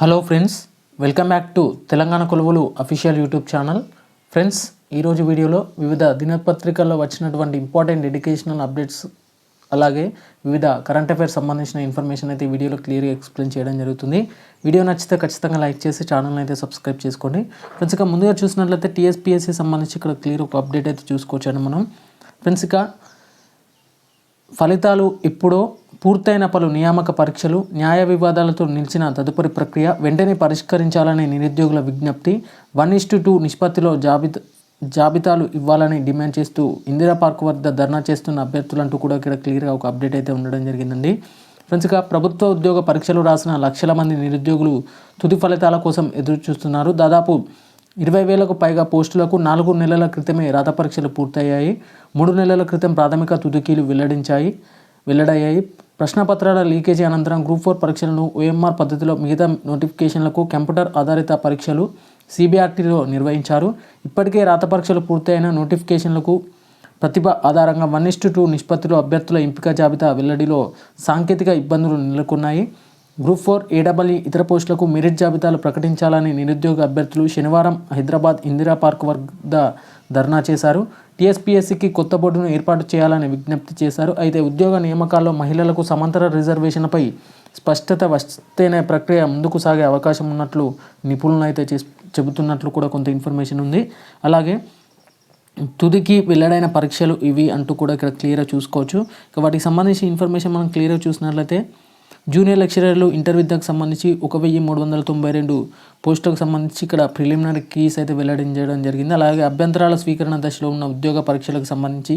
Hello friends welcome back to Telangana కొలువులు official YouTube channel friends ఈరోజు వీడియోలో వివిధ దినపత్రికల్లో వచ్చినటువంటి ఇంపార్టెంట్ ఎడ్యుకేషనల్ అప్డేట్స్ అలాగే వివిధ కరెంట్ అఫైర్స్ సంబంధించిన ఇన్ఫర్మేషన్ అయితే వీడియోలో క్లియర్గా ఎక్స్ప్లెయిన్ చేయడం జరుగుతుంది. వీడియో నచ్చితే ఖచ్చితంగా లైక్ చేసి ఛానల్ అయితే సబ్స్క్రైబ్ చేసుకోండి. ఫ్రెండ్స్ ఇక ముందుగా చూసినట్లయితే టీఎస్పీఎస్సీ సంబంధించి ఇక్కడ క్లియర్ ఒక అప్డేట్ అయితే చూసుకోవచ్చండి మనం. ఫ్రెండ్స్ ఇక ఫలితాలు ఇప్పుడో పూర్తయిన పలు నియామక పరీక్షలు న్యాయ వివాదాలతో నిలిచిన తదుపరి ప్రక్రియ వెంటనే పరిష్కరించాలని నిరుద్యోగుల విజ్ఞప్తి వన్ ఇస్ టూ నిష్పత్తిలో జాబితా జాబితాలు ఇవ్వాలని డిమాండ్ చేస్తూ ఇందిరా పార్క్ వద్ద ధర్నా చేస్తున్న అభ్యర్థులంటూ కూడా ఇక్కడ క్లియర్గా ఒక అప్డేట్ అయితే ఉండడం జరిగిందండి. ఫ్రెండ్స్ ఇక ప్రభుత్వ ఉద్యోగ పరీక్షలు రాసిన లక్షల మంది నిరుద్యోగులు తుది ఫలితాల కోసం ఎదురు చూస్తున్నారు దాదాపు ఇరవై వేలకు పైగా పోస్టులకు నాలుగు నెలల క్రితమే రాత పరీక్షలు పూర్తయ్యాయి. మూడు నెలల క్రితం ప్రాథమిక తుదికీలు వెల్లడించాయి. వెల్లడయ్యాయి. ప్రశ్నపత్రాల లీకేజీ అనంతరం గ్రూప్ ఫోర్ పరీక్షలను ఓఎంఆర్ పద్ధతిలో మిగతా నోటిఫికేషన్లకు కంప్యూటర్ ఆధారిత పరీక్షలు సిబిఆర్టీలో నిర్వహించారు. ఇప్పటికే రాత పరీక్షలు పూర్తయిన నోటిఫికేషన్లకు ప్రతిభ ఆధారంగా వన్ ఇస్టు టూ నిష్పత్తిలో అభ్యర్థుల ఎంపిక జాబితా వెల్లడిలో సాంకేతిక ఇబ్బందులు నెలకొన్నాయి. గ్రూప్ ఫోర్ ఏడబ్ల్యూ ఇతర పోస్టులకు మెరిట్ జాబితాలు ప్రకటించాలని నిరుద్యోగ అభ్యర్థులు శనివారం హైదరాబాద్ ఇందిరా పార్క్ వద్ద ధర్నా చేశారు. టీఎస్పీఎస్సీకి కొత్త బోర్డును ఏర్పాటు చేయాలని విజ్ఞప్తి చేశారు. అయితే ఉద్యోగ నియామకాల్లో మహిళలకు సమాంతర రిజర్వేషన్పై స్పష్టత వస్తేనే ప్రక్రియ ముందుకు సాగే అవకాశం ఉన్నట్లు నిపుణులు అయితే చెబుతున్నట్లు కూడా కొంత ఇన్ఫర్మేషన్ ఉంది. అలాగే తుదికి వెల్లడైన పరీక్షలు ఇవి అంటూ కూడా ఇక్కడ క్లియర్గా చూసుకోవచ్చు. ఇక వాటికి సంబంధించిన ఇన్ఫర్మేషన్ మనం క్లియర్గా చూసినట్లయితే జూనియర్ లెక్చరర్లు ఇంటర్ విద్యకు సంబంధించి ఒక వెయ్యి మూడు వందల తొంభై రెండు పోస్టులకు సంబంధించి ఇక్కడ ప్రిలిమినరీ కీస్ అయితే వెల్లడించడం జరిగింది. అలాగే అభ్యంతరాల స్వీకరణ దశలో ఉన్న ఉద్యోగ పరీక్షలకు సంబంధించి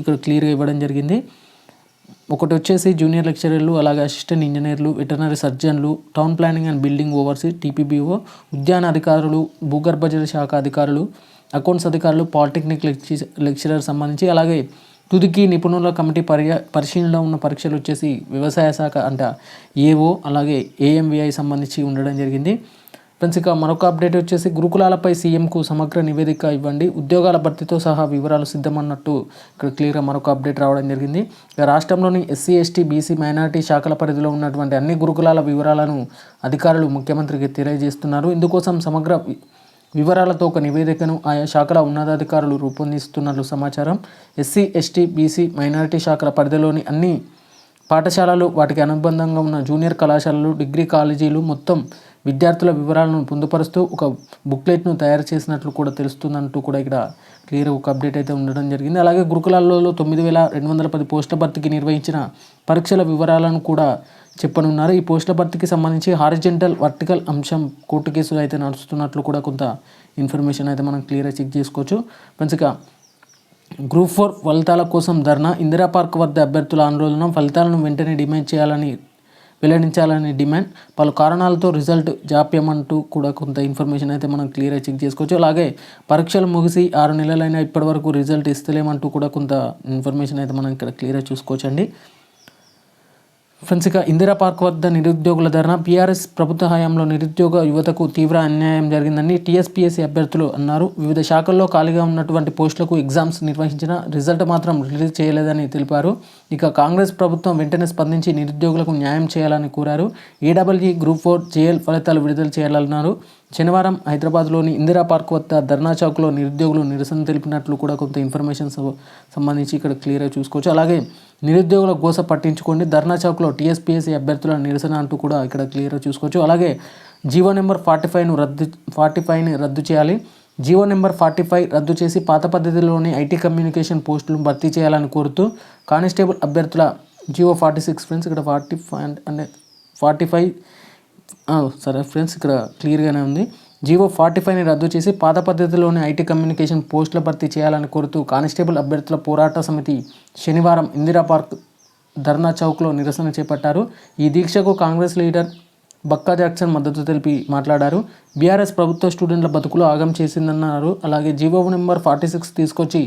ఇక్కడ క్లియర్గా ఇవ్వడం జరిగింది. ఒకటి వచ్చేసి జూనియర్ లెక్చరర్లు అలాగే అసిస్టెంట్ ఇంజనీర్లు veterinary సర్జన్లు town planning and building overseer TPBO ఉద్యాన అధికారులు భూగర్భజల శాఖ అధికారులు అకౌంట్స్ అధికారులు పాలిటెక్నిక్ లెక్చరర్ సంబంధించి అలాగే తుదికి నిపుణుల కమిటీ పర్య పరిశీలనలో ఉన్న పరీక్షలు వచ్చేసి వ్యవసాయ శాఖ అంట ఏఓ అలాగే ఏఎంవిఐ సంబంధించి ఉండడం జరిగింది. ఫ్రెండ్స్ ఇక మరొక అప్డేట్ వచ్చేసి గురుకులాలపై సీఎంకు సమగ్ర నివేదిక ఇవ్వండి. ఉద్యోగాల భర్తీతో సహా వివరాలు సిద్ధమన్నట్టు ఇక్కడ క్లియర్గా మరొక అప్డేట్ రావడం జరిగింది. ఇక రాష్ట్రంలోని ఎస్సీ ఎస్టీ బీసీ మైనార్టీ శాఖల పరిధిలో ఉన్నటువంటి అన్ని గురుకులాల వివరాలను అధికారులు ముఖ్యమంత్రికి తెలియజేస్తున్నారు. ఇందుకోసం సమగ్ర వివరాలతో ఒక నివేదికను ఆయా శాఖల ఉన్నతాధికారులు రూపొందిస్తున్నట్లు సమాచారం. ఎస్సీ ఎస్టీ బీసీ మైనారిటీ శాఖల పరిధిలోని అన్ని పాఠశాలలు వాటికి అనుబంధంగా ఉన్న జూనియర్ కళాశాలలు డిగ్రీ కాలేజీలు మొత్తం విద్యార్థుల వివరాలను పొందుపరుస్తూ ఒక బుక్లెట్ను తయారు చేసినట్లు కూడా తెలుస్తుందంటూ కూడా ఇక్కడ క్లియర్ ఒక అప్డేట్ అయితే ఉండడం జరిగింది. అలాగే గురుకులాల్లో తొమ్మిది వేల రెండు వందల పది పోస్టుల భర్తీకి నిర్వహించిన పరీక్షల వివరాలను కూడా చెప్పనున్నారు. ఈ పోస్టుల భర్తీకి సంబంధించి హారిజెంటల్ వర్టికల్ అంశం కోర్టు కేసులు అయితే నడుస్తున్నట్లు కూడా కొంత ఇన్ఫర్మేషన్ అయితే మనం క్లియర్గా చెక్ చేసుకోవచ్చు. మంచిగా గ్రూప్ ఫోర్ ఫలితాల కోసం ధర్నా ఇందిరా పార్క్ వద్ద అభ్యర్థుల ఆందోళన ఫలితాలను వెంటనే డిమాండ్ చేయాలని వెల్లడించాలని డిమాండ్. పలు కారణాలతో రిజల్ట్ జాప్యం అంటూ కూడా కొంత ఇన్ఫర్మేషన్ అయితే మనం క్లియర్గా చెక్ చేసుకోవచ్చు. అలాగే పరీక్షలు ముగిసి ఆరు నెలలైనా ఇప్పటివరకు రిజల్ట్ ఇస్తలేమంటూ కూడా కొంత ఇన్ఫర్మేషన్ అయితే మనం ఇక్కడ క్లియర్గా చూసుకోవచ్చండి. ఫ్రెండ్స్ ఇక ఇందిరా పార్క్ వద్ద నిరుద్యోగుల ధర్నా. పీఆర్ఎస్ ప్రభుత్వ హయాంలో నిరుద్యోగ యువతకు తీవ్ర అన్యాయం జరిగిందని టీఎస్పీఎస్సీ అభ్యర్థులు అన్నారు. వివిధ శాఖల్లో ఖాళీగా ఉన్నటువంటి పోస్టులకు ఎగ్జామ్స్ నిర్వహించిన రిజల్ట్ మాత్రం రిలీజ్ చేయలేదని తెలిపారు. ఇక కాంగ్రెస్ ప్రభుత్వం వెంటనే స్పందించి నిరుద్యోగులకు న్యాయం చేయాలని కోరారు. ఏడబ్ల్యూ గ్రూప్ ఫోర్ జేఎల్ ఫలితాలు విడుదల చేయాలన్నారు. శనివారం హైదరాబాద్లోని ఇందిరా పార్క్ వద్ద ధర్నా చౌక్లో నిరుద్యోగులు నిరసన తెలిపినట్లు కూడా కొంత ఇన్ఫర్మేషన్ సంబంధించి ఇక్కడ క్లియర్గా చూసుకోవచ్చు. అలాగే నిరుద్యోగుల గోస పట్టించుకోండి. ధర్నా చౌక్లో టీఎస్పీఎస్సీ అభ్యర్థుల నిరసన అంటూ కూడా ఇక్కడ క్లియర్గా చూసుకోవచ్చు. అలాగే జీవో నెంబర్ ఫార్టీ ఫైవ్ను రద్దు ఫార్టీ ఫైవ్ని రద్దు చేయాలి. జీవో నెంబర్ ఫార్టీ ఫైవ్ రద్దు చేసి పాత పద్ధతిలోని ఐటీ కమ్యూనికేషన్ పోస్టులను భర్తీ చేయాలని కోరుతూ కానిస్టేబుల్ అభ్యర్థుల జీవో ఫార్టీ సిక్స్ ఫ్రెండ్స్ ఇక్కడ ఫార్టీ ఫైవ్ అంటే ఫార్టీ ఫైవ్ సరే ఫ్రెండ్స్ ఇక్కడ క్లియర్గానే ఉంది. జీవో ఫార్టీ ఫైవ్ని రద్దు చేసి పాత పద్ధతిలోని ఐటీ కమ్యూనికేషన్ పోస్టుల భర్తీ చేయాలని కోరుతూ కానిస్టేబుల్ అభ్యర్థుల పోరాట సమితి శనివారం ఇందిరా పార్క్ ధర్నా చౌక్లో నిరసన చేపట్టారు. ఈ దీక్షకు కాంగ్రెస్ లీడర్ బక్కా జాక్సన్ మద్దతు తెలిపి మాట్లాడారు. బీఆర్ఎస్ ప్రభుత్వ స్టూడెంట్ల బతుకులు ఆగం చేసిందన్నారు. అలాగే జీవో నెంబర్ ఫార్టీ సిక్స్ తీసుకొచ్చి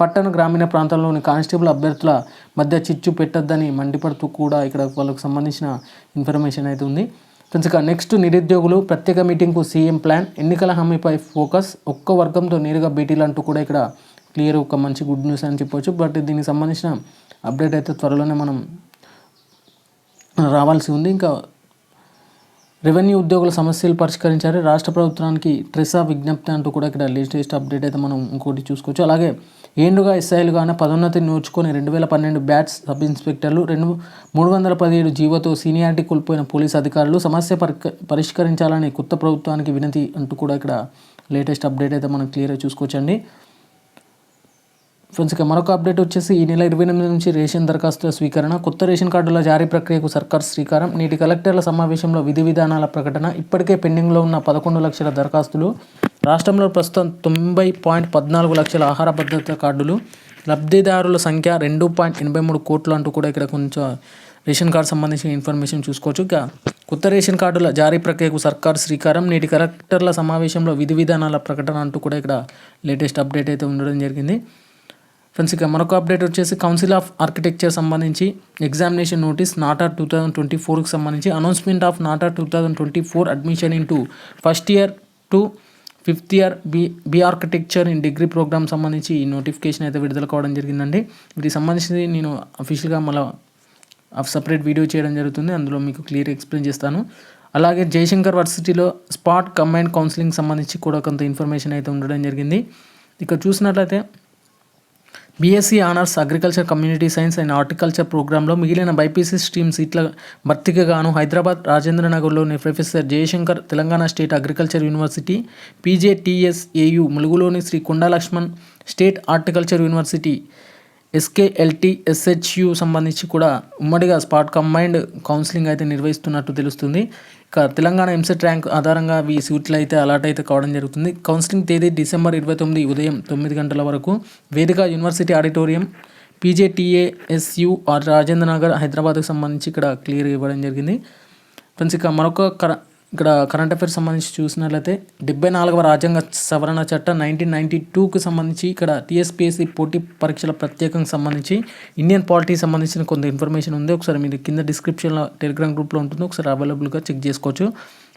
పట్టణ గ్రామీణ ప్రాంతంలోని కానిస్టేబుల్ అభ్యర్థుల మధ్య చిచ్చు పెట్టొద్దని మండిపడుతూ కూడా ఇక్కడ వాళ్ళకు సంబంధించిన ఇన్ఫర్మేషన్ అయితే ఉంది. ఫ్రెండ్స్ ఇక నెక్స్ట్ నిరుద్యోగులు ప్రత్యేక మీటింగ్కు సీఎం ప్లాన్ ఎన్నికల హామీపై ఫోకస్ ఒక్క వర్గంతో నేరుగా భేటీలు అంటూ కూడా ఇక్కడ క్లియర్ ఒక మంచి గుడ్ న్యూస్ అని చెప్పొచ్చు. బట్ దీనికి సంబంధించిన అప్డేట్ అయితే త్వరలోనే మనం రావాల్సి ఉంది. ఇంకా రెవెన్యూ ఉద్యోగుల సమస్యలు పరిష్కరించారు. రాష్ట్ర ప్రభుత్వానికి ట్రెసా విజ్ఞప్తి అంటూ కూడా ఇక్కడ లేటెస్ట్ అప్డేట్ అయితే మనం ఇంకోటి చూసుకోవచ్చు. అలాగే ఏండుగా ఎస్ఐలుగానే పదోన్నతి నోచుకొని రెండు వేల పన్నెండు బ్యాట్స్ సబ్ ఇన్స్పెక్టర్లు రెండు మూడు వందల పదిహేడు జీవోతో సీనియారిటీ కోల్పోయిన పోలీస్ అధికారులు సమస్య పరిక పరిష్కరించాలని కొత్త ప్రభుత్వానికి వినతి అంటూ కూడా ఇక్కడ లేటెస్ట్ అప్డేట్ అయితే మనం క్లియర్గా చూసుకోవచ్చండి. ఫ్రెండ్స్ ఇక మరొక అప్డేట్ వచ్చేసి ఈ నెల ఇరవై ఎనిమిది నుంచి రేషన్ దరఖాస్తుల స్వీకరణ కొత్త రేషన్ కార్డుల జారీ ప్రక్రియకు సర్కార్ శ్రీకారం నేటి కలెక్టర్ల సమావేశంలో విధి విధానాల ప్రకటన ఇప్పటికే పెండింగ్లో ఉన్న పదకొండు లక్షల దరఖాస్తులు రాష్ట్రంలో ప్రస్తుతం తొంభై పాయింట్ పద్నాలుగు లక్షల ఆహార భద్రత కార్డులు లబ్ధిదారుల సంఖ్య రెండు పాయింట్ ఎనభై మూడు కోట్లు అంటూ కూడా ఇక్కడ కొంచెం రేషన్ కార్డు సంబంధించిన ఇన్ఫర్మేషన్ చూసుకోవచ్చు. ఇక కొత్త రేషన్ కార్డుల జారీ ప్రక్రియకు సర్కార్ శ్రీకారం నేటి కలెక్టర్ల సమావేశంలో విధి విధానాల ప్రకటన అంటూ కూడా ఇక్కడ లేటెస్ట్ అప్డేట్ అయితే ఉండడం జరిగింది. ఫ్రెండ్స్ ఇక మరొక అప్డేట్ వచ్చేసి కౌన్సిల్ ఆఫ్ ఆర్కిటెక్చర్ సంబంధించి examination notice NATA two thousand twenty ఫోర్కి సంబంధించి announcement of NATA two thousand twenty four admission into first year to fifth year B B architecture in degree programme సంబంధించి ఈ notification అయితే విడుదల కావడం జరిగిందండి. వీటికి సంబంధించి నేను అఫీషియల్గా మళ్ళీ సపరేట్ వీడియో చేయడం జరుగుతుంది. అందులో మీకు క్లియర్ ఎక్స్ప్లెయిన్ చేస్తాను. అలాగే జయశంకర్ వర్సిటీలో స్పాట్ కమాండ్ కౌన్సిలింగ్ సంబంధించి కూడా కొంత ఇన్ఫర్మేషన్ అయితే ఉండడం జరిగింది. ఇక్కడ చూసినట్లయితే BSc honours agriculture community science and horticulture ప్రోగ్రాంలో మిగిలిన బైపీసీ స్ట్రీమ్ సీట్ల భర్తీకి గాను Hyderabad రాజేంద్రనగర్లోని professor Jayashankar Telangana state agriculture university PJTSAU ములుగులోని Sri Konda Laxman state horticulture university SKLT SHU సంబంధించి కూడా ఉమ్మడిగా స్పాట్ కంబైన్డ్ కౌన్సిలింగ్ అయితే నిర్వహిస్తున్నట్టు తెలుస్తుంది. ఇక తెలంగాణ ఎంసెట్ ర్యాంక్ ఆధారంగా ఈ సీట్లు అయితే అలాట్ అయితే కావడం జరుగుతుంది. కౌన్సిలింగ్ తేదీ డిసెంబర్ ఇరవై తొమ్మిది ఉదయం తొమ్మిది గంటల వరకు వేదిక university auditorium PJTASU Rajendra Nagar హైదరాబాద్కు సంబంధించి ఇక్కడ క్లియర్ ఇవ్వడం జరిగింది. ఫ్రెండ్స్ ఇక మరొక కర ఇక్కడ కరెంట్ అఫైర్స్ సంబంధించి చూసినట్లయితే డెబ్బై నాలుగవ రాజ్యాంగ సవరణ చట్టం నైన్టీన్ నైన్టీ టూకి సంబంధించి ఇక్కడ టీఎస్పీఎస్సీ పోటీ పరీక్షల ప్రత్యేకంగా సంబంధించి ఇండియన్ పాలిటీ సంబంధించిన కొంత ఇన్ఫర్మేషన్ ఉంది. ఒకసారి మీరు కింద డిస్క్రిప్షన్లో టెలిగ్రామ్ గ్రూప్లో ఉంటుంది. ఒకసారి అవైలబుల్గా చెక్ చేసుకోవచ్చు.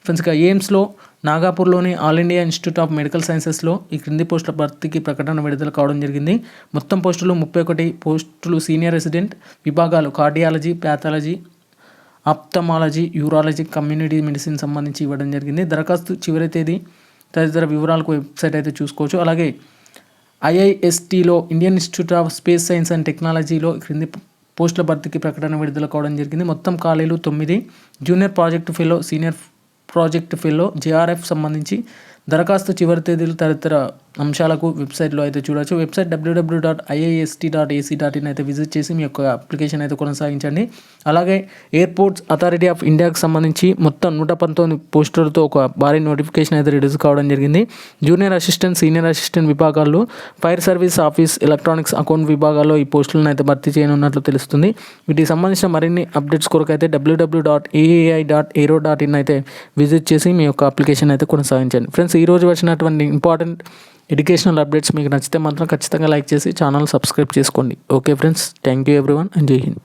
ఫ్రెండ్స్ ఇక ఎయిమ్స్లో నాగాపూర్లోని all India institute of medical సైన్సెస్లో ఈ క్రింది పోస్టుల భర్తీకి ప్రకటన విడుదల కావడం జరిగింది. మొత్తం పోస్టులు ముప్పై ఒకటి పోస్టులు సీనియర్ రెసిడెంట్ విభాగాలు cardiology pathology ophthalmology urology community medicine సంబంధించి ఇవ్వడం జరిగింది. దరఖాస్తు చివరి తేదీ తదితర వివరాలకు వెబ్సైట్ అయితే చూసుకోవచ్చు. అలాగే ఐఐఎస్టీలో Indian institute of space science and టెక్నాలజీలో క్రింది పోస్టుల భర్తీకి ప్రకటన విడుదల కావడం జరిగింది. మొత్తం ఖాళీలు తొమ్మిది. Junior project fellow senior project fellow JRF సంబంధించి దరఖాస్తు చివరి తేదీలు తదితర అంశాలకు వెబ్సైట్లో అయితే చూడొచ్చు. Website WW dot IIST dot AC dot in అయితే విజిట్ చేసి మీ యొక్క అప్లికేషన్ అయితే కొనసాగించండి. అలాగే ఎయిర్పోర్ట్స్ అథారిటీ ఆఫ్ ఇండియాకి సంబంధించి మొత్తం నూట పంతొమ్మిది పోస్టులతో ఒక భారీ నోటిఫికేషన్ అయితే రిలీజ్ కావడం జరిగింది. జూనియర్ అసిస్టెంట్ సీనియర్ అసిస్టెంట్ విభాగాల్లో fire service office electronics account విభాగాల్లో ఈ పోస్టులను అయితే భర్తీ చేయనున్నట్లు తెలుస్తుంది. వీటికి సంబంధించిన మరిన్ని అప్డేట్స్ కొరకు అయితే WW dot AAI dot aero dot in అయితే విజిట్ చేసి మీ యొక్క అప్లికేషన్ అయితే కొనసాగించండి. ఫ్రెండ్స్ ఈ రోజు వచ్చినటువంటి ఇంపార్టెంట్ ఎడ్యుకేషనల్ అప్డేట్స్ మీకు నచ్చితే మాత్రం ఖచ్చితంగా లైక్ చేసి ఛానల్ సబ్స్క్రైబ్ చేసుకోండి. Okay friends thank you everyone and Jai Hind.